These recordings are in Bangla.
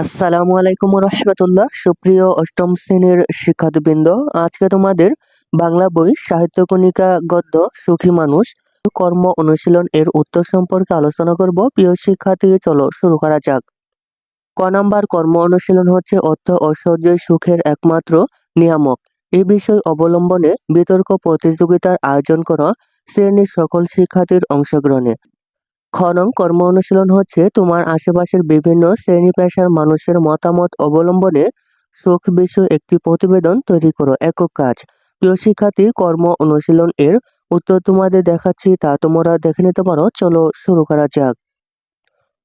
আসসালামু আলাইকুম রহমতুল্লাহ সুপ্রিয় অষ্টম শ্রেণির শিক্ষার্থীবৃন্দ, আজকে তোমাদের বাংলা বই সাহিত্য কণিকা গদ্য সুখী মানুষ কর্ম অনুশীলন এর উত্তর সম্পর্কে আলোচনা করব। প্রিয় শিক্ষার্থী, চলো শুরু করা যাক। ক নাম্বার, কর্ম অনুশীলন হচ্ছে অর্থ ঐশ্বর্য সুখের একমাত্র নিয়ামক। এই বিষয় অবলম্বনে বিতর্ক প্রতিযোগিতার আয়োজন করা শ্রেণির সকল শিক্ষার্থীর অংশগ্রহণে। খনন কর্ম অনুশীলন হচ্ছে তোমার আশেপাশের বিভিন্ন শ্রেণি পেশার মানুষের মতামত অবলম্বনে সুখ বিষয় একটি প্রতিবেদন তৈরি করো। একক কাজ। প্রিয় শিক্ষার্থী, কর্ম অনুশীলন এর উত্তর তোমাদের দেখাচ্ছি, তা তোমরা দেখে নিতে পারো। চলো শুরু করা যাক।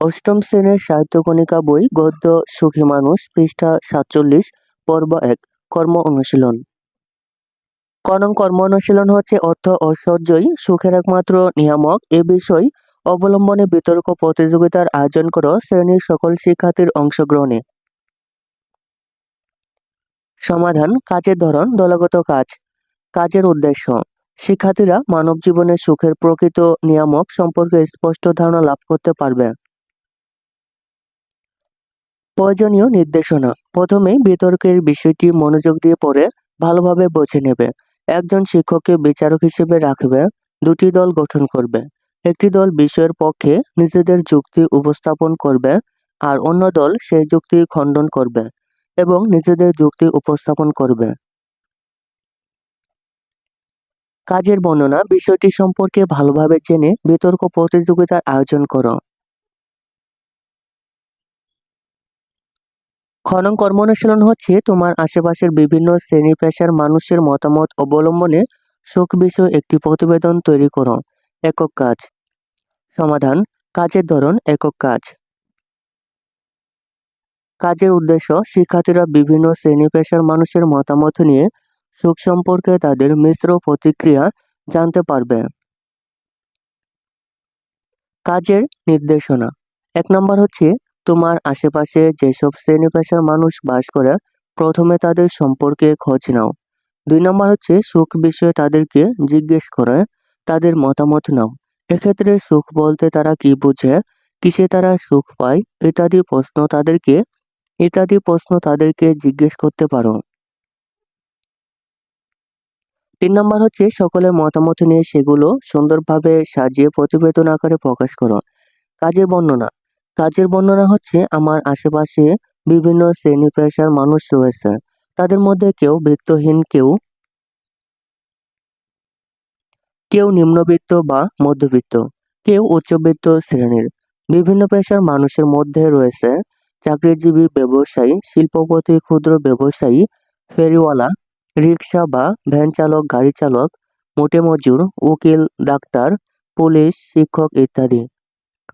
অষ্টম শ্রেণির সাহিত্য কণিকা বই, গদ্য, সুখী মানুষ, পৃষ্ঠা সাতচল্লিশ, পর্ব এক, কর্ম অনুশীলন। কনং কর্ম অনুশীলন হচ্ছে অর্থ অসহ্যই, সুখের একমাত্র নিয়ামক। এ বিষয় অবলম্বনে বিতর্ক প্রতিযোগিতার আয়োজন করো শ্রেণির সকল শিক্ষার্থীর অংশগ্রহণে। সমাধান, কাজের ধরন, দলগত কাজ। কাজের উদ্দেশ্য, শিক্ষার্থীরা মানব জীবনের সুখের প্রকৃত নিয়ামক সম্পর্কে স্পষ্ট ধারণা লাভ করতে পারবে। প্রয়োজনীয় নির্দেশনা, প্রথমে বিতর্কের বিষয়টি মনোযোগ দিয়ে পড়ে, ভালোভাবে বুঝে নেবে। একজন শিক্ষককে বিচারক হিসেবে রাখবে, দুটি দল গঠন করবে। একটি দল বিষয়ের পক্ষে নিজেদের যুক্তি উপস্থাপন করবে আর অন্য দল সেই যুক্তি খণ্ডন করবে এবং নিজেদের যুক্তি উপস্থাপন করবে। কাজের বর্ণনা, বিষয়টি সম্পর্কে ভালোভাবে জেনে বিতর্ক প্রতিযোগিতার আয়োজন করো। খনন কর্ম অনুশীলন হচ্ছে তোমার আশেপাশের বিভিন্ন শ্রেণি পেশার মানুষের মতামত অবলম্বনে সুখ বিষয় একটি প্রতিবেদন তৈরি করো। একক কাজ। সমাধান, কাজের ধরন, একক কাজ। কাজের উদ্দেশ্য, শিক্ষার্থীরা বিভিন্ন শ্রেণি পেশার মানুষের মতামত নিয়ে সুখ সম্পর্কে তাদের মিশ্র প্রতিক্রিয়া জানতে পারবে। কাজের নির্দেশনা। এক নম্বর হচ্ছে, তোমার আশেপাশে যেসব শ্রেণি পেশার মানুষ বাস করে, প্রথমে তাদের সম্পর্কে খোঁজ নাও। দুই নম্বর হচ্ছে, সুখ বিষয়ে তাদেরকে জিজ্ঞেস করে, তাদের মতামত নাও। এক্ষেত্রে সুখ বলতে তারা কি বুঝে? কিসে তারা সুখ পায়? ইত্যাদি প্রশ্ন তাদেরকে, ইত্যাদি প্রশ্ন তাদেরকে জিজ্ঞেস করতে পারো। তিন নম্বর হচ্ছে সকলের মতামত নিয়ে সেগুলো সুন্দরভাবে সাজিয়ে প্রতিবেদন আকারে প্রকাশ করো। কাজের বর্ণনা। কাজের বর্ণনা হচ্ছে আমার আশেপাশে বিভিন্ন শ্রেণি পেশার মানুষ রয়েছে। তাদের মধ্যে কেউ বৃত্তহীন, কেউ কেউ নিম্নবিত্ত বা মধ্যবিত্ত, কেউ উচ্চবিত্ত শ্রেণির। বিভিন্ন পেশার মানুষের মধ্যে রয়েছে চাকরিজীবী ব্যবসায়ী, শিল্পপতি, ক্ষুদ্র ব্যবসায়ী, ফেরিওয়ালা রিক্সা বা ভ্যান চালক, গাড়ি চালক, মোটে মজুর, উকিল, ডাক্তার, পুলিশ, শিক্ষক ইত্যাদি।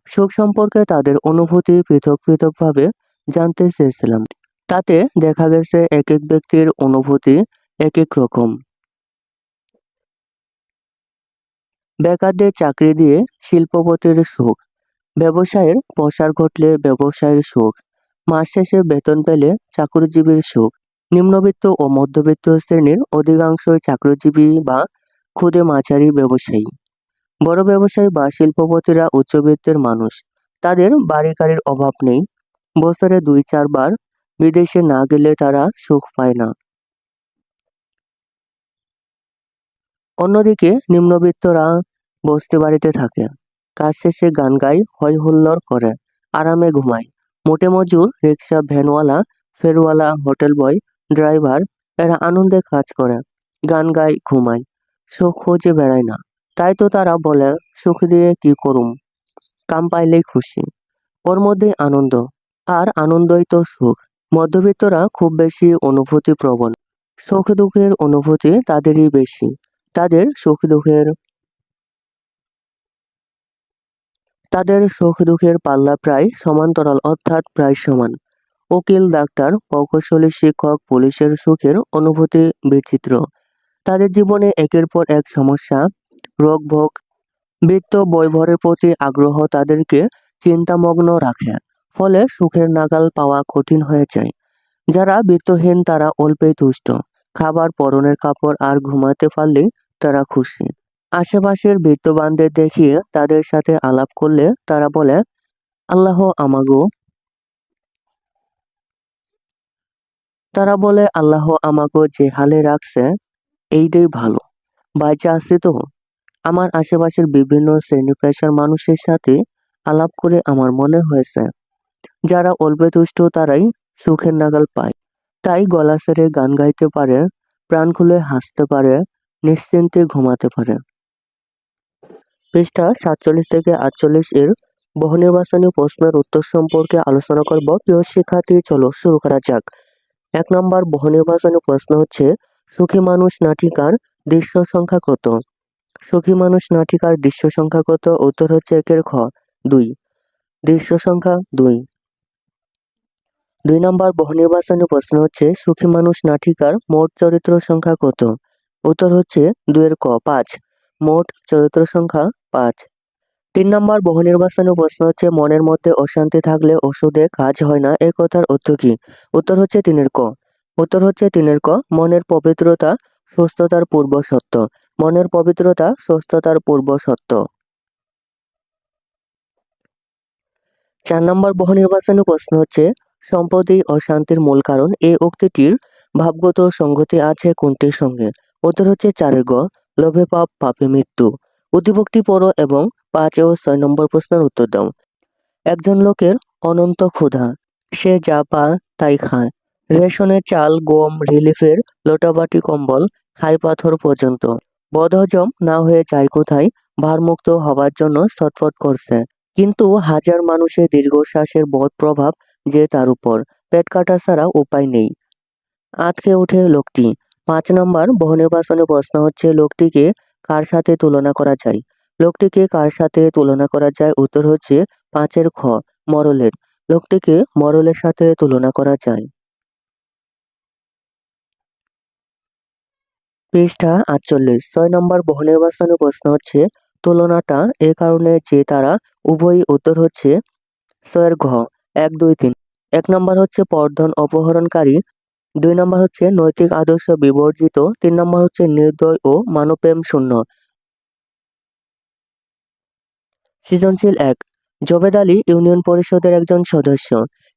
সুখ সম্পর্কে তাদের অনুভূতি পৃথক পৃথকভাবে জানতে চেয়েছিলাম। তাতে দেখা গেছে এক এক ব্যক্তির অনুভূতি এক এক রকম। বেকারদের চাকরি দিয়ে শিল্পপতির সুখ। ব্যবসায়ের প্রসার ঘটলে ব্যবসায়ের সুখ। মাস শেষে বেতন পেলে চাকরিজীবীর সুখ। নিম্নবিত্ত ও মধ্যবিত্ত শ্রেণির অধিকাংশই চাকরিজীবী বা ক্ষুদে মাঝারি ব্যবসায়ী। বড় ব্যবসায়ী বা শিল্পপতিরা উচ্চবিত্তের মানুষ। তাদের বাড়ি গাড়ির অভাব নেই। বছরে দুই চারবার বিদেশে না গেলে তারা সুখ পায় না। অন্যদিকে নিম্নবিত্তরা বসতে বাড়িতে থাকে। কাজ শেষে গান গায় হয় হুল্লোড় করে, আরামে ঘুমায়। মোটে মজুর রিক্সা, ভ্যানওয়ালা, ফেরওয়ালা, হোটেল বয়, ড্রাইভার, এরা আনন্দে কাজ করে, গান গায়, ঘুমায়। সুখ খুঁজে বেড়ায় না। তাই তো তারা বলে, সুখ দিয়ে কি করুম? কাম পাইলেই খুশি। ওর মধ্যে আনন্দ। আর আনন্দই তো সুখ। মধ্যবিত্তরা খুব বেশি অনুভূতি প্রবণ সুখ দুঃখের অনুভূতি তাদেরই বেশি। তাদের সুখ দুঃখের, তাদের সুখ দুঃখের পাল্লা প্রায় সমান্তরাল অর্থাৎ প্রায় সমান। উকিল, ডাক্তার প্রকৌশলী শিক্ষক, পুলিশের সুখের অনুভূতি বিচিত্র। তাদের জীবনে একের পর এক সমস্যা, রোগ, ভোগ, বৃত্ত বৈভরের প্রতি আগ্রহ তাদেরকে চিন্তামগ্ন রাখে, ফলে সুখের নাগাল পাওয়া কঠিন হয়ে যায়। যারা বৃত্তহীন তারা অল্পেই তুষ্ট। খাবার পরনের কাপড় আর ঘুমাতে পারলেই তারা খুশি। আশেপাশের বিত্তবানদের দেখিয়ে তাদের সাথে আলাপ করলে তারা বলে, আল্লাহ আমাগো। তারা বলে, আল্লাহ আমাকে যে হালে রাখছে, এইটাই ভালো। বাইচে আছি তো। আমার আশেপাশের বিভিন্ন শ্রেণি পেশার মানুষের সাথে আলাপ করে আমার মনে হয়েছে, যারা অল্পে তুষ্ট তারাই সুখের নাগাল পায়। তাই গলা সেরে গান গাইতে পারে, প্রাণ খুলে হাসতে পারে, নিশ্চিন্তে ঘুমাতে পারে। পৃষ্ঠা সাতচল্লিশ থেকে আটচল্লিশ এর বহুনির্বাচনী প্রশ্নের উত্তর সম্পর্কে আলোচনা করব। প্রিয় শিক্ষার্থী, চলো শুরু করা যাক। এক নম্বর বহুনির্বাচনী প্রশ্ন হচ্ছে, সুখী মানুষ নাটিকার দৃশ্য সংখ্যা কত? সুখী মানুষ নাটিকার দৃশ্য সংখ্যা কত? উত্তর হচ্ছে একের খ, দুই। দৃশ্য সংখ্যা দুই। দুই নম্বর বহুনির্বাচনী প্রশ্ন হচ্ছে সুখী মানুষ নাটিকার মোট চরিত্র সংখ্যা কত? উত্তর হচ্ছে দুইয়ের ক, পাঁচ। মোট চরিত্র সংখ্যা পাঁচ। তিন নম্বর বহুনির্বাচনী প্রশ্ন হচ্ছে, মনের মধ্যে অশান্তি থাকলে ওষুধে কাজ হয় না এই কথার অর্থ কি? উত্তর হচ্ছে তিনের ক। উত্তর হচ্ছে তিনের ক, মনের পবিত্রতা, সুস্থতার পূর্ব সত্য। মনের পবিত্রতা, সুস্থতার পূর্ব সত্য। চার নম্বর বহুনির্বাচনী প্রশ্ন হচ্ছে সম্পত্তি অশান্তির মূল কারণ এই উক্তিটির ভাবগত সংগতি আছে কোনটির সঙ্গে। উত্তর হচ্ছে চারে গ, লোভে পাপ, পাপে মৃত্যু। উদ্দীপকটি পড়ো এবং পাঁচ ও ছয় নম্বর প্রশ্নের উত্তর দাও। একজন লোকের অনন্ত ক্ষুধা, সে যা পা তাই খায়। রেশনের চাল, গম, রিলিফের লোটাবাটি কম্বল খাই পাথর পর্যন্ত। বদহজম না হয়ে যায় কোথায়, ভারমুক্ত হবার জন্য ছটফট করছে। কিন্তু হাজার মানুষের দীর্ঘশ্বাসের বদ প্রভাব যে তার উপর পেট কাটা ছাড়া উপায় নেই। আটকে ওঠে লোকটি। পাঁচ নম্বর বহুনির্বাচনী প্রশ্ন হচ্ছে, লোকটিকে কার সাথে তুলনা করা যায়? লোকটিকে কার সাথে তুলনা করা যায়? উত্তর হচ্ছে, পাঁচের খ, মরলের। লোকটিকে মরলের সাথে তুলনা করা যায়। পৃষ্ঠা আটচল্লিশ। ছয় নম্বর বহুনির্বাচনী প্রশ্ন হচ্ছে, তুলনাটা এ কারণে যে তারা উভয়ই উত্তর হচ্ছে, ছয়ের ঘ এক, দুই, তিন। এক নম্বর হচ্ছে পর্ধন অপহরণকারী। দুই নম্বর হচ্ছে নৈতিক আদর্শ বিবর্জিত। তিন নম্বর হচ্ছে নির্দয় ও মানবপ্রেম শূন্য। সৃজনশীল এক। জবেদ আলী ইউনিয়ন পরিষদের একজন সদস্য।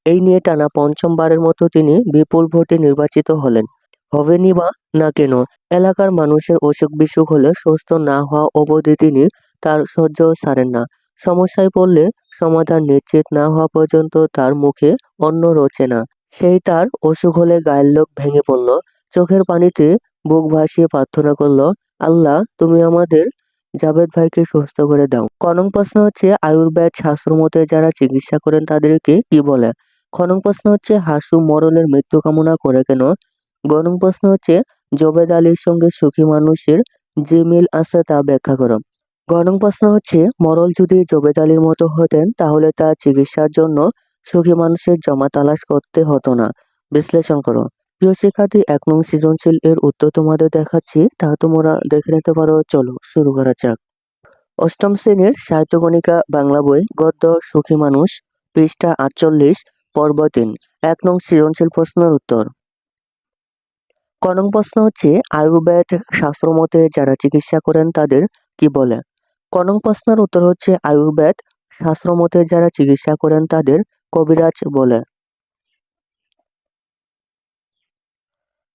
এই নিয়ে টানা পঞ্চমবারের মতো তিনি বিপুল ভোটে নির্বাচিত হলেন। হবেনি বা না কেন, এলাকার মানুষের অসুখ বিসুখ হলে সুস্থ না হওয়া অবধি তিনি তার সহ্য ছাড়েন না। সমস্যায় পড়লে সমাধান নিশ্চিত না হওয়া পর্যন্ত তার মুখে অন্ন রোচে না। সেই তার অসুখ হলে গায়ের লোক ভেঙে পড়ল, চোখের পানিতে বুক ভাসিয়ে প্রার্থনা করল, আল্লাহ, তুমি আমাদের জাভেদ ভাইকে সুস্থ করে দাও। কনং প্রশ্ন হচ্ছে, আয়ুর্বেদ শাস্ত্র মতে যারা চিকিৎসা করেন তাদেরকে কি বলে? খনং প্রশ্ন হচ্ছে, হাসু মরণের মৃত্যু কামনা করে কেন? গণং প্রশ্ন হচ্ছে, জবেদ আলীর সঙ্গে সুখী মানুষের যে মিল আছে তা ব্যাখ্যা করো। গণং প্রশ্ন হচ্ছে, মরল যদি জবেদ আলীর মতো হতেন, তাহলে তা চিকিৎসার জন্য সুখী মানুষের জমা তালাশ করতে হতো না। বিশ্লেষণ করো। প্রিয় শিক্ষার্থী, এক নং সৃজনশীল এর উত্তর তোমাদের দেখাচ্ছি, তা তোমরা দেখে নিতে পারো। চলো, শুরু করা যাক। অষ্টম শ্রেণির সাহিত্যগণিকা বাংলা বই, গদ্য, সুখী মানুষ, পৃষ্ঠা আটচল্লিশ, পর্ব তিন, এক নং সৃজনশীল প্রশ্নের উত্তর। কনং প্রশ্ন হচ্ছে, আয়ুর্বেদ শাস্ত্র মতে যারা চিকিৎসা করেন তাদের কি বলে? কনং প্রশ্নের উত্তর হচ্ছে আয়ুর্বেদ। শাস্ত্র মতে যারা চিকিৎসা করেন তাদের কবিরাজ বলে।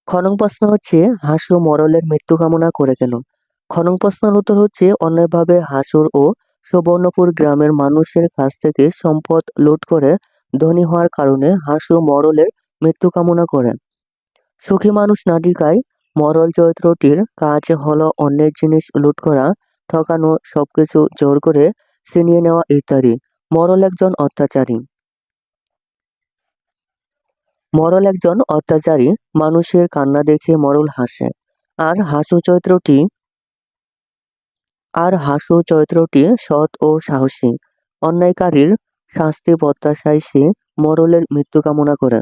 খনং প্রশ্ন হচ্ছে, হাসু মরলের মৃত্যু কামনা করে কেন? খনং প্রশ্নের উত্তর হচ্ছে অন্যায়ভাবে হাসুর ও সুবর্ণপুর গ্রামের মানুষের কাছ থেকে সম্পদ লুট করে ধনী হওয়ার কারণে হাসু মরলের মৃত্যু কামনা করে। সুখী মানুষ নাটিকায় মরল চরিত্রটির কাজ হলো অন্যের জিনিস লুট করা ঠকানো সবকিছু জোর করে ছিনিয়ে নেওয়া ইত্যাদি। মরল একজন অত্যাচারী। মরল একজন অত্যাচারী মানুষের কান্না দেখে মরল হাসে। আর হাসু চরিত্রটি, আর হাসু চরিত্রটি সৎ ও সাহসী। অন্যায়কারীর শাস্তি প্রত্যাশায় সে মরলের মৃত্যু কামনা করে।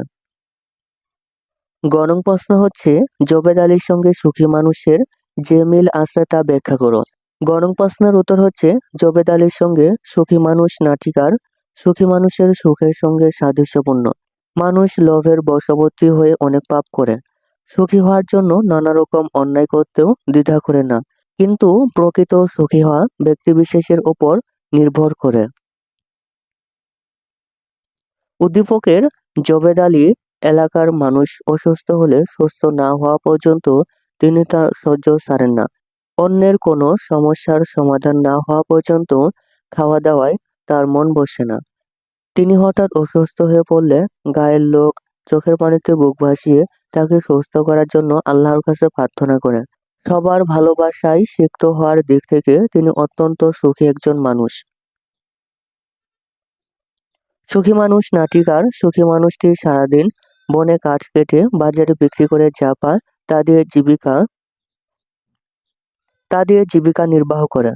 গণং প্রশ্ন হচ্ছে, জবেদ আলীর সঙ্গে সুখী মানুষের যে মিল আছে তা ব্যাখ্যা করো। গণং প্রশ্নের উত্তর হচ্ছে, জবেদ আলীর সঙ্গে সুখী মানুষ নাটিকার সুখী মানুষের সুখের সঙ্গে সাদৃশ্যপূর্ণ। মানুষ লোভের বশবর্তী হয়ে অনেক পাপ করে। সুখী হওয়ার জন্য নানা রকম অন্যায় করতেও দ্বিধা করে না। কিন্তু প্রকৃত সুখী হওয়া ব্যক্তিবিশেষের ওপর নির্ভর করে। উদ্দীপকের জবেদ আলী এলাকার মানুষ অসুস্থ হলে সুস্থ না হওয়া পর্যন্ত তিনি তার সহ্য ছাড়েন না। অন্যের কোনো সমস্যার সমাধান না হওয়া পর্যন্ত খাওয়া দাওয়ায় তার মন বসে না। তিনি হঠাৎ অসুস্থ হয়ে পড়লে গায়ের লোক চোখের পানিতে বুক ভাসিয়ে তাকে সুস্থ করার জন্য আল্লাহর কাছে প্রার্থনা করেন সবার ভালোবাসায় সিক্ত হওয়ার দিক থেকে তিনি অত্যন্ত সুখী একজন মানুষ। সুখী মানুষ নাটিকার সুখী মানুষটি সারাদিন বনে কাঠ কেটে বাজারে বিক্রি করে যা পায় তা দিয়ে জীবিকা তা দিয়ে জীবিকা নির্বাহ করে।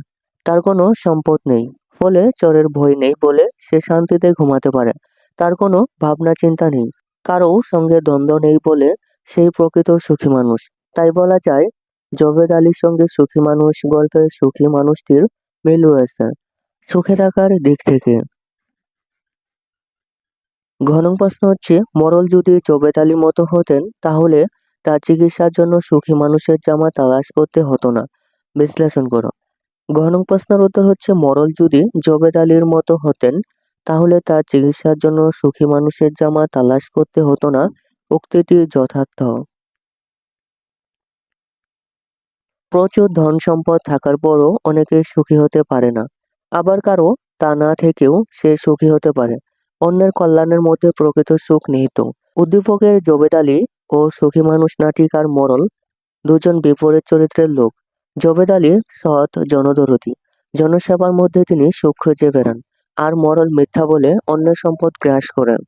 তার কোনো সম্পদ নেই, ফলে চরের ভয় নেই বলে সে শান্তিতে ঘুমাতে পারে। তার কোনো ভাবনা চিন্তা নেই কারও সঙ্গে দ্বন্দ্ব নেই বলে সেই প্রকৃত সুখী মানুষ। তাই বলা যায় জবেদ আলীর সঙ্গে সুখী মানুষ গল্পের সুখী মানুষটির মিল রয়েছে। সুখে থাকার দিক থেকে। ঘন প্রশ্ন হচ্ছে, মরল যদি জবেদ আলীর মতো হতেন, তাহলে তার চিকিৎসার জন্য সুখী মানুষের জামা তালাশ করতে হতো না। বিশ্লেষণ করো। ঘন প্রশ্নের উত্তর হচ্ছে, মরল যদি জবেদ আলীর মতো হতেন, তাহলে তার চিকিৎসার জন্য সুখী মানুষের জামা তালাশ করতে হতো না, উক্তিটি যথার্থ। প্রচুর ধন সম্পদ থাকার পরও অনেকে সুখী হতে পারে না। আবার কারও তা না থেকেও সে সুখী হতে পারে। অন্যের কল্যাণের মধ্যে প্রকৃত সুখ নিহিত। উদ্দীপকের জবেদ আলী ও সুখী মানুষ নাটিকার মরল দুজন বিপরীত চরিত্রের লোক। জবেদ আলী সৎ জনদরদী। জনসেবার মধ্যে তিনি সুখ খুঁজে বেড়ান আর মরল মিথ্যা বলে অন্য সম্পদ গ্রাস করেন।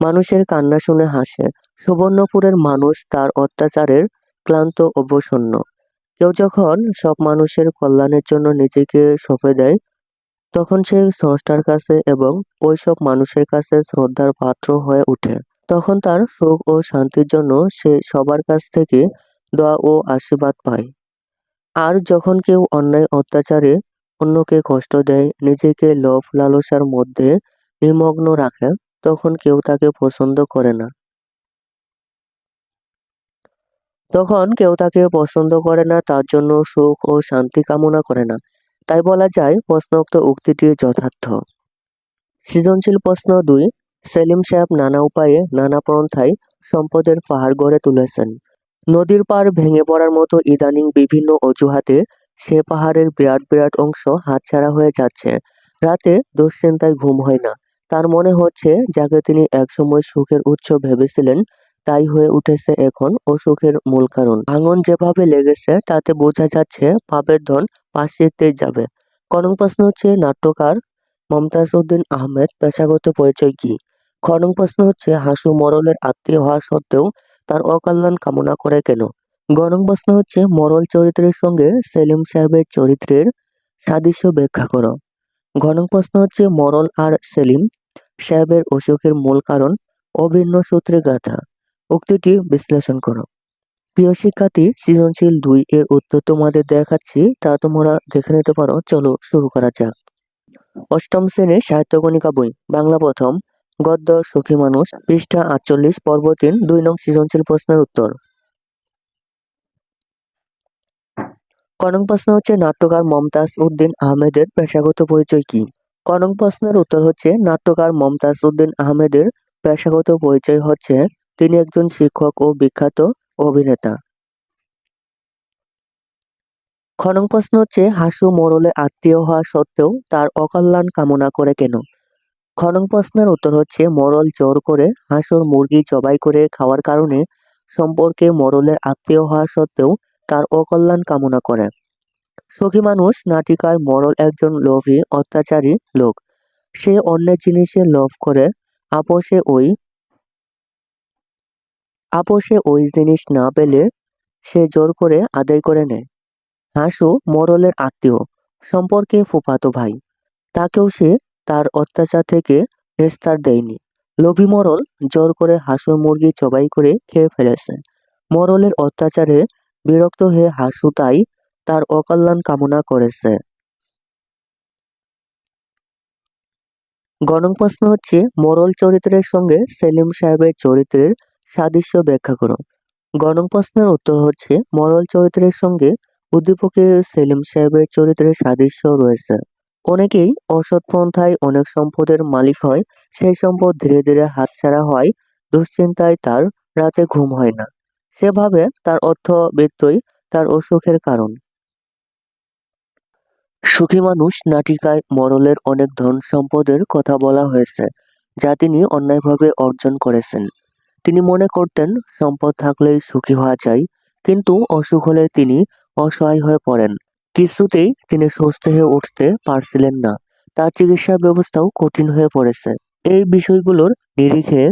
মানুষের কান্না শুনে হাসে। সুবর্ণপুরের মানুষ তার অত্যাচারের ক্লান্ত অবসন্ন। কেউ যখন সব মানুষের কল্যাণের জন্য নিজেকে সঁপে দেয়, তখন সে স্রষ্টার কাছে এবং ওই সব মানুষের কাছে শ্রদ্ধার পাত্র হয়ে ওঠে। তখন তার সুখ ও শান্তির জন্য সে সবার কাছ থেকে দোয়া ও আশীর্বাদ পায়। আর যখন কেউ অন্যায় অত্যাচারে অন্যকে কষ্ট দেয়, নিজেকে লোভ লালসার মধ্যে নিমগ্ন রাখে, তখন কেউ তাকে পছন্দ করে না। তখন কেউ তাকে পছন্দ করে না, তার জন্য সুখ ও শান্তি কামনা করে না। তাই বলা যায়, প্রশ্নোক্ত উক্তিটি যথার্থ। সৃজনশীল প্রশ্ন দুই সেলিম সাহেব নানা উপায়ে নানা পন্থায় সম্পদের পাহাড় গড়ে তুলেছেন। নদীর পাড় ভেঙে পড়ার মতো ইদানিং বিভিন্ন অজুহাতে সে পাহাড়ের বিরাট বিরাট অংশ হাতছাড়া হয়ে যাচ্ছে। রাতে দুশ্চিন্তায় ঘুম হয় না। তার মনে হচ্ছে যাকে তিনি একসময় সুখের উৎস ভেবেছিলেন, তাই হয়ে উঠেছে এখন অসুখের মূল কারণ। ভাঙন যেভাবে লেগেছে, তাতে বোঝা যাচ্ছে পাপের ধন পাশিতেই যাবে। খনং প্রশ্ন হচ্ছে, নাট্যকার মমতাজ উদ্দিন আহমেদ পেশাগত পরিচয় কি? খনং প্রশ্ন হচ্ছে, হাসু মরলের আত্মীয় হওয়া সত্ত্বেও তার অকল্যাণ কামনা করে কেন? গণং প্রশ্ন হচ্ছে, মরল চরিত্রের সঙ্গে সেলিম সাহেবের চরিত্রের সাদৃশ্য ব্যাখ্যা করো। ঘনং প্রশ্ন হচ্ছে, মরল আর সেলিম সাহেবের অসুখের মূল কারণ অভিন্ন সূত্রে গাথা। উক্তিটি বিশ্লেষণ করো। প্রিয় শিক্ষার্থী, সৃজনশীল দুই এর উত্তর তোমাদের দেখাচ্ছি, তা তোমরা দেখে নিতে পারো। চলো শুরু করা যাক। অষ্টম শ্রেণির সাহিত্যকণিকা বই, বাংলা প্রথম। গদ্য, সুখী মানুষ, পৃষ্ঠা আটচল্লিশ, পর্ব তিন, দুই নং সৃজনশীল প্রশ্নের উত্তর। কনং প্রশ্ন হচ্ছে, নাট্যকার মমতাজ উদ্দিন আহমেদের পেশাগত পরিচয় কি? কনং প্রশ্নের উত্তর হচ্ছে, নাট্যকার মমতাজ উদ্দিন আহমেদের পেশাগত পরিচয় হচ্ছে, তিনি একজন শিক্ষক ও বিখ্যাত অভিনেতা। খনং প্রশ্ন হচ্ছে, হাসু মরলে আত্মীয় হওয়া সত্ত্বেও তার অকল্যাণ কামনা করে কেন? খনং প্রশ্নের উত্তর হচ্ছে, মরল জোর করে হাসুর মুরগি জবাই করে খাওয়ার কারণে সম্পর্কে মরলের আত্মীয় হওয়া সত্ত্বেও তার অকল্যাণ কামনা করে। সখী মানুষ নাটিকায় মরল একজন লোভী, অত্যাচারী লোক। সে অন্যের জিনিসে লোভ করে, আপোষে ওই আপোষে ওই জিনিস না পেলে সে জোর করে আদায় করে নেয়। হাসু মরলের আত্মীয়, সম্পর্কে ফুফাতো ভাই। তাকেও সে তার অত্যাচার থেকে নিস্তার দেয়নি। লোভী মরল জোর করে হাসুর মুরগি জবাই করে খেয়ে ফেলেছে মরলের অত্যাচারে বিরক্ত হয়ে হাসু তাই তার অকল্যাণ কামনা করেছে। গণং প্রশ্ন হচ্ছে, মরল চরিত্রের সঙ্গে সেলিম সাহেবের চরিত্রের সাদৃশ্য ব্যাখ্যা করো গণং প্রশ্নের উত্তর হচ্ছে, মরল চরিত্রের সঙ্গে উদ্দীপকের সেলিম সাহেবের চরিত্রের সাদৃশ্য রয়েছে। অনেকেই অসৎ পন্থায় অনেক সম্পদের মালিক হয়, সেই সম্পদ ধীরে ধীরে হাতছাড়া হয়, দুশ্চিন্তায় তার রাতে ঘুম হয় না। সেভাবে তার অর্থ বৃত্তই তার অসুখের কারণ। সুখী মানুষ নাটিকায় মরলের অনেক ধন সম্পদের কথা বলা হয়েছে, যা তিনি অন্যায়ভাবে অর্জন করেছেন। তিনি মনে করতেন সম্পদ থাকলেই সুখী হওয়া যায়, কিন্তু অসুখ হলে তিনি অসহায় হয়ে পড়েন। কিছুতেই তিনি সুস্থ হয়ে উঠতে পারছিলেন না। তার চিকিৎসা ব্যবস্থাও কঠিন হয়ে পড়েছে। এই বিষয়গুলোর নিরিখে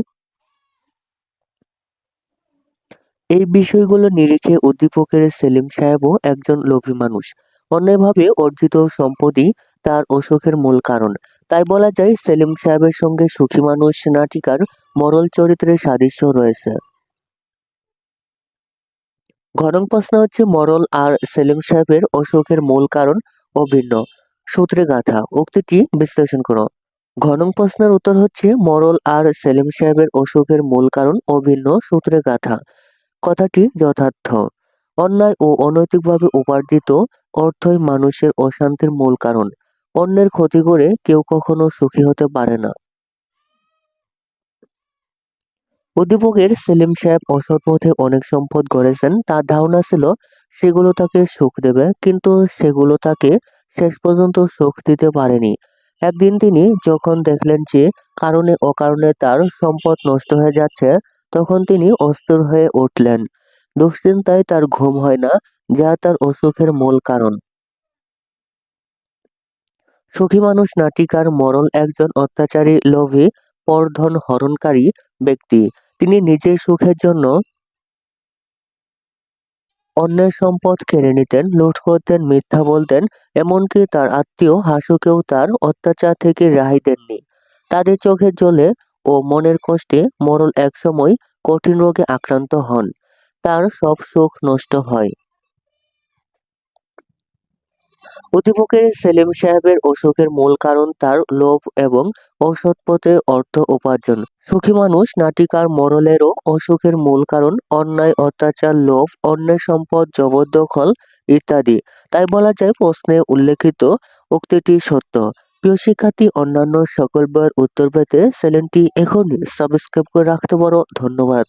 এই বিষয়গুলো নিরিখে উদ্দীপকের সেলিম সাহেবও একজন লোভী মানুষ। অন্যায়ভাবে অর্জিত সম্পদই তার অসুখের মূল কারণ। তাই বলা যায়, সেলিম সাহেবের সঙ্গে সুখী মানুষ, নাটিকার মরল চরিত্রের সাদৃশ্য রয়েছে। ঘটং প্রশ্ন হচ্ছে, মরল আর সেলিম সাহেবের অসুখের মূল কারণ অভিন্ন সূত্রে গাথা। উক্তিটি বিশ্লেষণ করো। ঘনং প্রশ্নের উত্তর হচ্ছে, মরল আর সেলিম সাহেবের অসুখের মূল কারণ অভিন্ন সূত্রে গাথা। কথাটি যথার্থ। অন্যায় ও অনৈতিকভাবে উপার্জিত অর্থই মানুষের অশান্তির মূল কারণ। অন্যের ক্ষতি করে কেউ কখনো সুখী হতে পারে না। উদ্দীপকের সেলিম সাহেব অসৎ পথে অনেক সম্পদ গড়েছেন, তার ধারণা ছিল সেগুলো তাকে সুখ দেবে, কিন্তু সেগুলো তাকে শেষ পর্যন্ত সুখ দিতে পারেনি। একদিন তিনি যখন দেখলেন যে কারণে অকারণে তার সম্পদ নষ্ট হয়ে যাচ্ছে, তখন তিনি অস্থির হয়ে উঠলেন। দুশ্চিন্তায় তার ঘুম হয় না, যা তার অসুখের মূল কারণ। সুখী মানুষ নাটিকার মরল একজন অত্যাচারী, লোভী, পরধন, হরণকারী ব্যক্তি। তিনি নিজের সুখের জন্য অন্যের সম্পদ কেড়ে নিতেন, লুট করতেন, মিথ্যা বলতেন, এমনকি তার আত্মীয় হাসুকেও তার অত্যাচার থেকে রেহাই দেননি। তাদের চোখের জলে ও মনের কষ্টে মরল একসময় কঠিন রোগে আক্রান্ত হন। তার সব সুখ নষ্ট হয়। উদ্দীপকের সেলিম সাহেবের অসুখের মূল কারণ তার লোভ এবং অসৎ পথে অর্থ উপার্জন। সুখী মানুষ নাটিকার মরলেরও অসুখের মূল কারণ অন্যায়, অত্যাচার, লোভ অন্যের সম্পদ, জবরদখল ইত্যাদি। তাই বলা যায় প্রশ্নে উল্লেখিত উক্তিটি সত্য। প্রিয় শিক্ষার্থী, অন্যান্য সকল বইয়ের উত্তর পেতে চ্যানেলটি এখনই সাবস্ক্রাইব করে রাখতে পারো। ধন্যবাদ।